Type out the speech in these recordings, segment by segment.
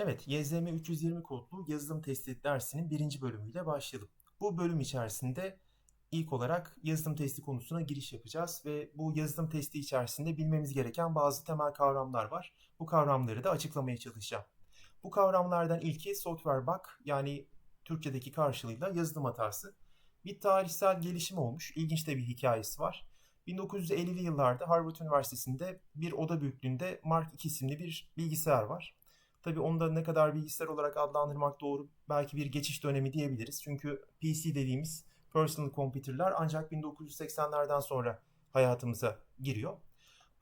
Evet, YZM 320 kodlu yazılım testi dersinin birinci bölümüyle başlayalım. Bu bölüm içerisinde ilk olarak yazılım testi konusuna giriş yapacağız ve bu yazılım testi içerisinde bilmemiz gereken bazı temel kavramlar var. Bu kavramları da açıklamaya çalışacağım. Bu kavramlardan ilki software bug yani Türkçedeki karşılığıyla yazılım hatası. Bir tarihsel gelişim olmuş, ilginç de bir hikayesi var. 1950'li yıllarda Harvard Üniversitesi'nde bir oda büyüklüğünde Mark II isimli bir bilgisayar var. Tabii onu da ne kadar bilgisayar olarak adlandırmak doğru belki bir geçiş dönemi diyebiliriz. Çünkü PC dediğimiz personal computer'lar ancak 1980'lerden sonra hayatımıza giriyor.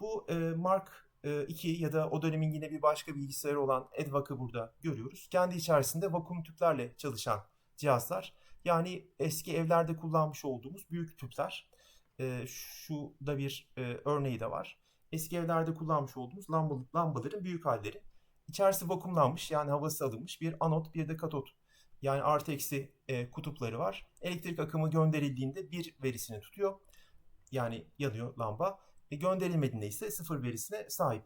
Bu e, Mark e, II ya da o dönemin yine bir başka bilgisayarı olan EDVAC'ı burada görüyoruz. Kendi içerisinde vakum tüplerle çalışan cihazlar. Yani eski evlerde kullanmış olduğumuz büyük tüpler. E, şu da bir e, örneği de var. Eski evlerde kullanmış olduğumuz lambalı, lambaların büyük halleri. İçerisi vakumlanmış yani havası alınmış bir anot bir de katot yani artı eksi e, kutupları var. Elektrik akımı gönderildiğinde bir verisini tutuyor. Yani yanıyor lamba. E, gönderilmediğinde ise sıfır verisine sahip.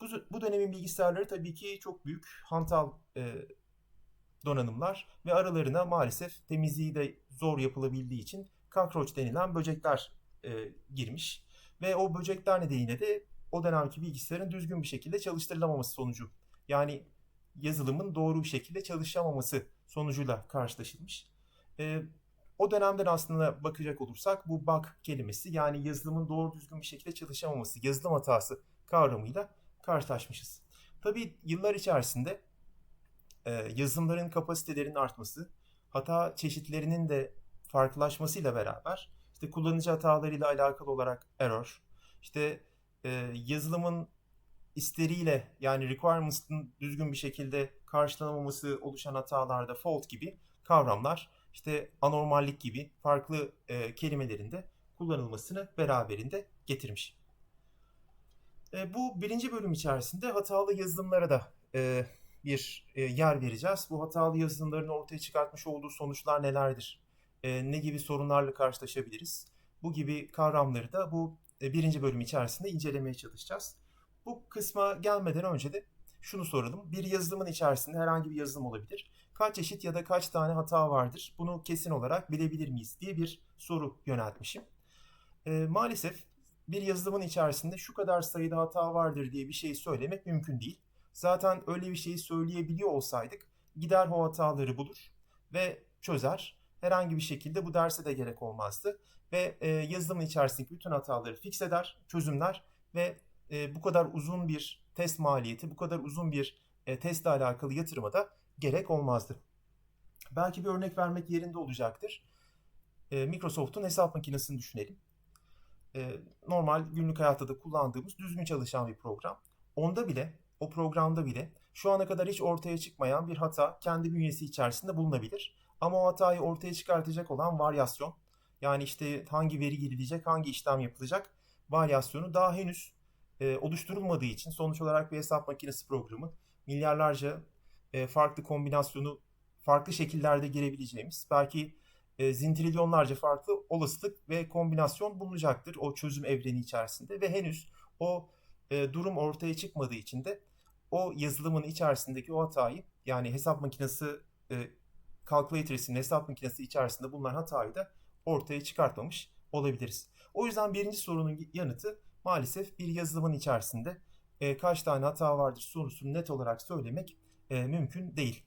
Bu, bu dönemin bilgisayarları tabii ki çok büyük hantal e, donanımlar ve aralarına maalesef temizliği de zor yapılabildiği için cockroach denilen böcekler e, girmiş. Ve o böcekler nedeniyle de o dönemki bilgisayarın düzgün bir şekilde çalıştırılamaması sonucu yani yazılımın doğru bir şekilde çalışamaması sonucuyla karşılaşılmış. E, o dönemden aslında bakacak olursak bu bug kelimesi yani yazılımın doğru düzgün bir şekilde çalışamaması, yazılım hatası kavramıyla karşılaşmışız. Tabii yıllar içerisinde e, yazılımların kapasitelerinin artması, hata çeşitlerinin de farklılaşmasıyla beraber işte kullanıcı hatalarıyla alakalı olarak error, işte e, yazılımın isteriyle yani requirements'ın düzgün bir şekilde karşılanamaması oluşan hatalarda fault gibi kavramlar işte anormallik gibi farklı e, kelimelerin de kullanılmasını beraberinde getirmiş. E, bu birinci bölüm içerisinde hatalı yazılımlara da e, bir e, yer vereceğiz. Bu hatalı yazılımların ortaya çıkartmış olduğu sonuçlar nelerdir? E, ne gibi sorunlarla karşılaşabiliriz? Bu gibi kavramları da bu e, birinci bölüm içerisinde incelemeye çalışacağız. Bu kısma gelmeden önce de şunu soralım. Bir yazılımın içerisinde herhangi bir yazılım olabilir. Kaç çeşit ya da kaç tane hata vardır? Bunu kesin olarak bilebilir miyiz diye bir soru yöneltmişim. E, maalesef bir yazılımın içerisinde şu kadar sayıda hata vardır diye bir şey söylemek mümkün değil. Zaten öyle bir şeyi söyleyebiliyor olsaydık gider o hataları bulur ve çözer. Herhangi bir şekilde bu derse de gerek olmazdı. Ve e, yazılımın içerisindeki bütün hataları fix eder, çözümler ve e, bu kadar uzun bir test maliyeti, bu kadar uzun bir e, testle alakalı yatırıma da gerek olmazdı. Belki bir örnek vermek yerinde olacaktır. E, Microsoft'un hesap makinesini düşünelim. E, normal günlük hayatta da kullandığımız düzgün çalışan bir program. Onda bile, o programda bile şu ana kadar hiç ortaya çıkmayan bir hata kendi bünyesi içerisinde bulunabilir. Ama o hatayı ortaya çıkartacak olan varyasyon, yani işte hangi veri girilecek, hangi işlem yapılacak varyasyonu daha henüz e, oluşturulmadığı için sonuç olarak bir hesap makinesi programı milyarlarca e, farklı kombinasyonu farklı şekillerde girebileceğimiz belki e, zintrilyonlarca farklı olasılık ve kombinasyon bulunacaktır o çözüm evreni içerisinde ve henüz o e, durum ortaya çıkmadığı için de o yazılımın içerisindeki o hatayı yani hesap makinesi e, calculators'in hesap makinesi içerisinde bulunan hatayı da ortaya çıkartmamış olabiliriz. O yüzden birinci sorunun yanıtı maalesef bir yazılımın içerisinde e, kaç tane hata vardır sorusunu net olarak söylemek e, mümkün değil.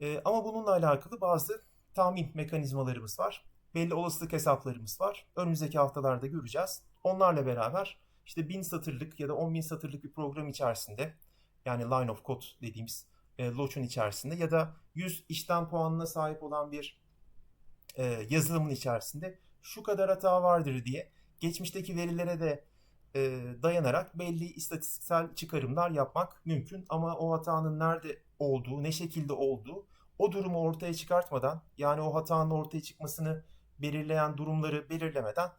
E, ama bununla alakalı bazı tahmin mekanizmalarımız var. Belli olasılık hesaplarımız var. Önümüzdeki haftalarda göreceğiz. Onlarla beraber işte bin satırlık ya da on bin satırlık bir program içerisinde yani line of code dediğimiz e, loçun içerisinde ya da 100 işlem puanına sahip olan bir e, yazılımın içerisinde şu kadar hata vardır diye geçmişteki verilere de e, dayanarak belli istatistiksel çıkarımlar yapmak mümkün. Ama o hatanın nerede olduğu, ne şekilde olduğu o durumu ortaya çıkartmadan yani o hatanın ortaya çıkmasını belirleyen durumları belirlemeden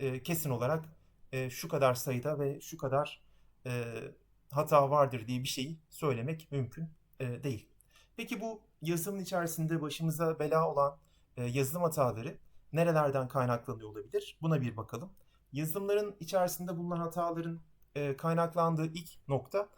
e, kesin olarak e, şu kadar sayıda ve şu kadar e, hata vardır diye bir şeyi söylemek mümkün e, değil. Peki bu yazılımın içerisinde başımıza bela olan e, yazılım hataları nerelerden kaynaklanıyor olabilir? Buna bir bakalım. Yazılımların içerisinde bulunan hataların e, kaynaklandığı ilk nokta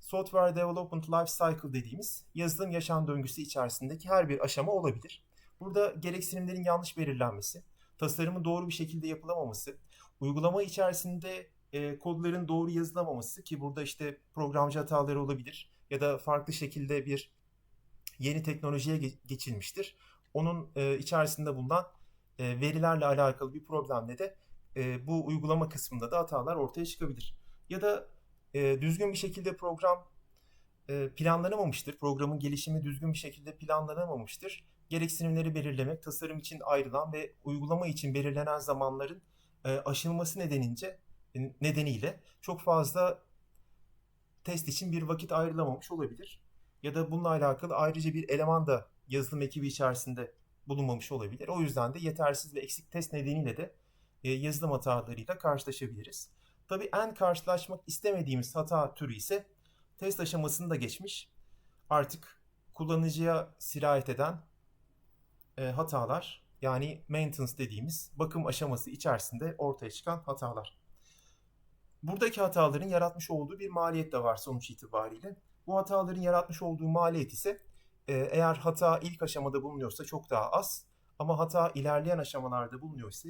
Software Development Life Cycle dediğimiz yazılım yaşam döngüsü içerisindeki her bir aşama olabilir. Burada gereksinimlerin yanlış belirlenmesi, tasarımın doğru bir şekilde yapılamaması, uygulama içerisinde e, kodların doğru yazılamaması ki burada işte programcı hataları olabilir ya da farklı şekilde bir yeni teknolojiye ge- geçilmiştir. Onun e, içerisinde bulunan e, verilerle alakalı bir problemle de e, bu uygulama kısmında da hatalar ortaya çıkabilir. Ya da e, düzgün bir şekilde program e, planlanamamıştır. Programın gelişimi düzgün bir şekilde planlanamamıştır. Gereksinimleri belirlemek, tasarım için ayrılan ve uygulama için belirlenen zamanların e, aşılması nedenince nedeniyle çok fazla test için bir vakit ayrılamamış olabilir. Ya da bununla alakalı ayrıca bir eleman da yazılım ekibi içerisinde bulunmamış olabilir. O yüzden de yetersiz ve eksik test nedeniyle de e, yazılım hatalarıyla karşılaşabiliriz. Tabii en karşılaşmak istemediğimiz hata türü ise test aşamasını da geçmiş. Artık kullanıcıya sirayet eden e, hatalar yani maintenance dediğimiz bakım aşaması içerisinde ortaya çıkan hatalar. Buradaki hataların yaratmış olduğu bir maliyet de var sonuç itibariyle. Bu hataların yaratmış olduğu maliyet ise e, eğer hata ilk aşamada bulunuyorsa çok daha az ama hata ilerleyen aşamalarda bulunuyorsa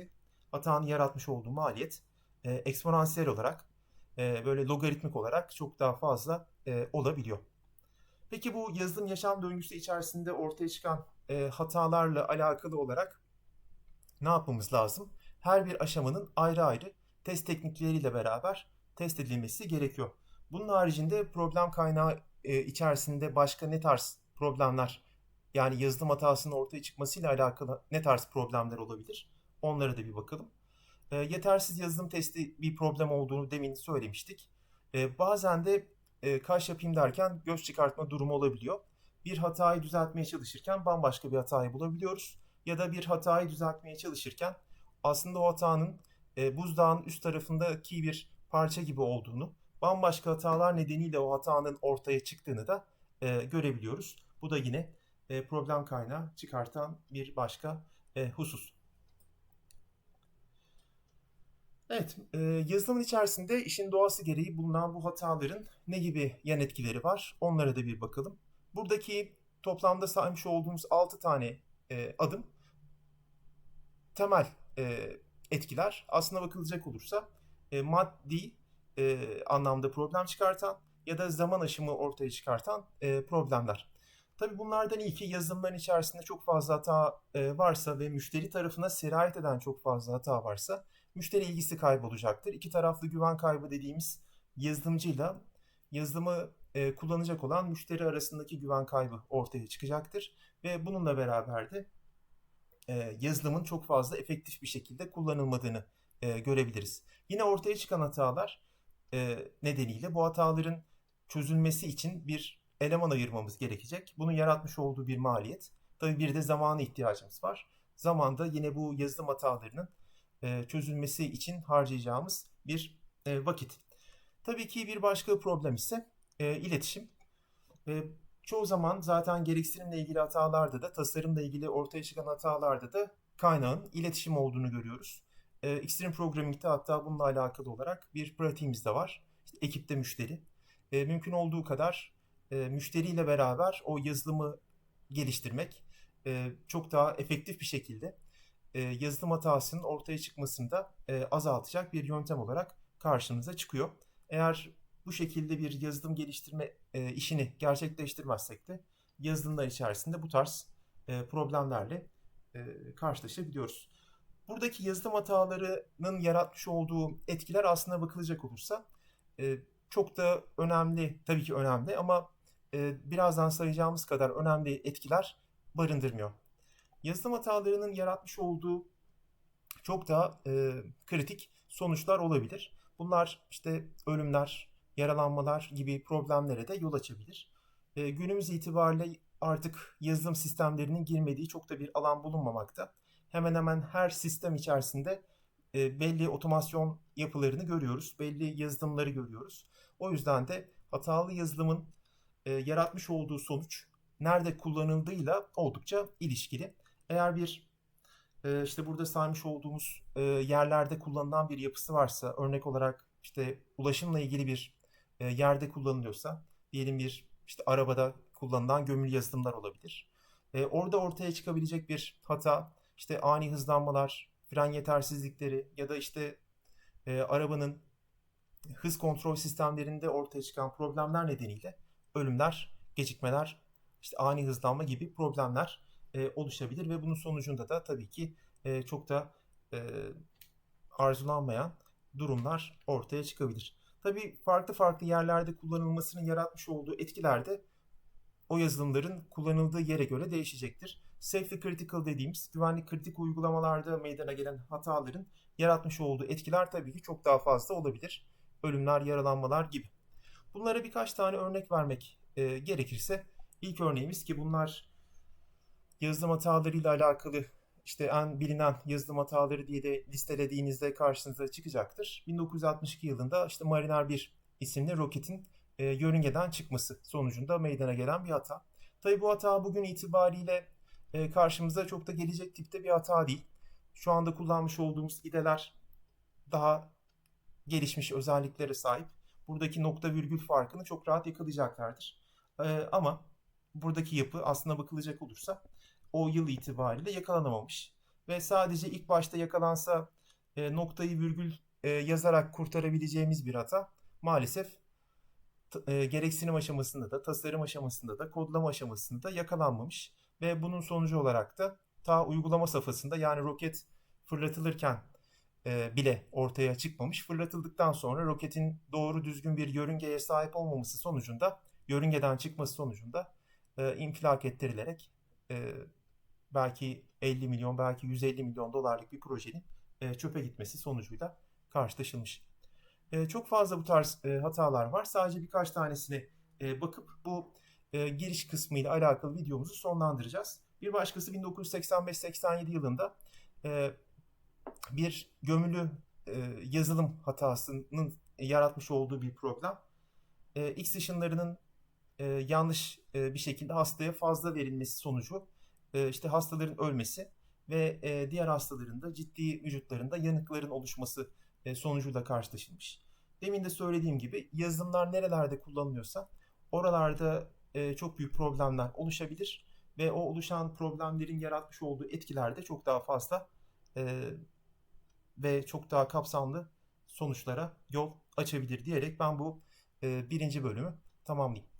hatanın yaratmış olduğu maliyet e, eksponansiyel olarak e, böyle logaritmik olarak çok daha fazla e, olabiliyor. Peki bu yazılım yaşam döngüsü içerisinde ortaya çıkan e, hatalarla alakalı olarak ne yapmamız lazım? Her bir aşamanın ayrı ayrı test teknikleriyle beraber test edilmesi gerekiyor. Bunun haricinde problem kaynağı e, içerisinde başka ne tarz problemler yani yazılım hatasının ortaya çıkmasıyla alakalı ne tarz problemler olabilir? Onlara da bir bakalım. E, yetersiz yazılım testi bir problem olduğunu demin söylemiştik. E, bazen de e, kaş yapayım derken göz çıkartma durumu olabiliyor. Bir hatayı düzeltmeye çalışırken bambaşka bir hatayı bulabiliyoruz. Ya da bir hatayı düzeltmeye çalışırken aslında o hatanın e, buzdağın üst tarafındaki bir parça gibi olduğunu, bambaşka hatalar nedeniyle o hatanın ortaya çıktığını da e, görebiliyoruz. Bu da yine e, problem kaynağı çıkartan bir başka e, husus. Evet, e, yazılımın içerisinde işin doğası gereği bulunan bu hataların ne gibi yan etkileri var? Onlara da bir bakalım. Buradaki toplamda saymış olduğumuz 6 tane e, adım temel e, etkiler aslına bakılacak olursa e, maddi e, anlamda problem çıkartan ya da zaman aşımı ortaya çıkartan e, problemler. Tabii bunlardan ilki yazılımların içerisinde çok fazla hata e, varsa ve müşteri tarafına sirayet eden çok fazla hata varsa müşteri ilgisi kaybolacaktır. İki taraflı güven kaybı dediğimiz yazılımcıyla yazılımı e, kullanacak olan müşteri arasındaki güven kaybı ortaya çıkacaktır. Ve bununla beraber de e, yazılımın çok fazla efektif bir şekilde kullanılmadığını e, görebiliriz. Yine ortaya çıkan hatalar e, nedeniyle bu hataların çözülmesi için bir eleman ayırmamız gerekecek. Bunun yaratmış olduğu bir maliyet. Tabii bir de zamana ihtiyacımız var. Zamanda yine bu yazılım hatalarının e, çözülmesi için harcayacağımız bir e, vakit. Tabii ki bir başka problem ise e, iletişim. Çoğu zaman zaten gereksinimle ilgili hatalarda da tasarımla ilgili ortaya çıkan hatalarda da kaynağın iletişim olduğunu görüyoruz. E, Extreme Programming'de hatta bununla alakalı olarak bir pratiğimiz de var. İşte ekipte müşteri. Mümkün olduğu kadar müşteriyle beraber o yazılımı geliştirmek çok daha efektif bir şekilde e, yazılım hatasının ortaya çıkmasını da e, azaltacak bir yöntem olarak karşımıza çıkıyor. Eğer bu şekilde bir yazılım geliştirme e, işini gerçekleştirmezsek de yazılımlar içerisinde bu tarz e, problemlerle e, karşılaşabiliyoruz. Buradaki yazılım hatalarının yaratmış olduğu etkiler aslında bakılacak olursa e, çok da önemli, tabii ki önemli ama e, birazdan sayacağımız kadar önemli etkiler barındırmıyor. Yazılım hatalarının yaratmış olduğu çok daha e, kritik sonuçlar olabilir. Bunlar işte ölümler, yaralanmalar gibi problemlere de yol açabilir. E, günümüz itibariyle artık yazılım sistemlerinin girmediği çok da bir alan bulunmamakta. Hemen hemen her sistem içerisinde e, belli otomasyon yapılarını görüyoruz, belli yazılımları görüyoruz. O yüzden de hatalı yazılımın e, yaratmış olduğu sonuç nerede kullanıldığıyla oldukça ilişkili. Eğer bir e, işte burada saymış olduğumuz e, yerlerde kullanılan bir yapısı varsa, örnek olarak işte ulaşımla ilgili bir e, yerde kullanılıyorsa diyelim bir işte arabada kullanılan gömülü yazılımlar olabilir. Orada ortaya çıkabilecek bir hata işte ani hızlanmalar, fren yetersizlikleri ya da işte arabanın hız kontrol sistemlerinde ortaya çıkan problemler nedeniyle ölümler, gecikmeler, işte ani hızlanma gibi problemler e, oluşabilir ve bunun sonucunda da tabii ki e, çok da e, arzulanmayan durumlar ortaya çıkabilir. Tabii farklı farklı yerlerde kullanılmasının yaratmış olduğu etkiler de o yazılımların kullanıldığı yere göre değişecektir. Safety critical dediğimiz güvenlik kritik uygulamalarda meydana gelen hataların yaratmış olduğu etkiler tabii ki çok daha fazla olabilir. Ölümler, yaralanmalar gibi. Bunlara birkaç tane örnek vermek e, gerekirse ilk örneğimiz ki bunlar yazılım hatalarıyla alakalı işte en bilinen yazılım hataları diye de listelediğinizde karşınıza çıkacaktır. 1962 yılında işte Mariner 1 isimli roketin e, yörüngeden çıkması sonucunda meydana gelen bir hata. Tabi bu hata bugün itibariyle e, karşımıza çok da gelecek tipte bir hata değil. Şu anda kullanmış olduğumuz ideler daha gelişmiş özelliklere sahip. Buradaki nokta virgül farkını çok rahat yakalayacaklardır. E, ama buradaki yapı aslına bakılacak olursa o yıl itibariyle yakalanamamış. Ve sadece ilk başta yakalansa e, noktayı virgül e, yazarak kurtarabileceğimiz bir hata maalesef e, gereksinim aşamasında da tasarım aşamasında da kodlama aşamasında da yakalanmamış. Ve bunun sonucu olarak da ta uygulama safhasında yani roket fırlatılırken e, bile ortaya çıkmamış. Fırlatıldıktan sonra roketin doğru düzgün bir yörüngeye sahip olmaması sonucunda yörüngeden çıkması sonucunda e, infilak ettirilerek e, belki 50 milyon belki 150 milyon dolarlık bir projenin e, çöpe gitmesi sonucuyla karşılaşılmış. E, çok fazla bu tarz e, hatalar var. Sadece birkaç tanesine bakıp bu giriş kısmıyla alakalı videomuzu sonlandıracağız. Bir başkası 1985-87 yılında bir gömülü yazılım hatasının yaratmış olduğu bir problem. X ışınlarının yanlış bir şekilde hastaya fazla verilmesi sonucu e, işte hastaların ölmesi ve e, diğer hastaların da ciddi vücutlarında yanıkların oluşması e, sonucuyla karşılaşılmış. Demin de söylediğim gibi yazılımlar nerelerde kullanılıyorsa oralarda e, çok büyük problemler oluşabilir ve o oluşan problemlerin yaratmış olduğu etkiler de çok daha fazla e, ve çok daha kapsamlı sonuçlara yol açabilir diyerek ben bu birinci bölümü tamamlayayım.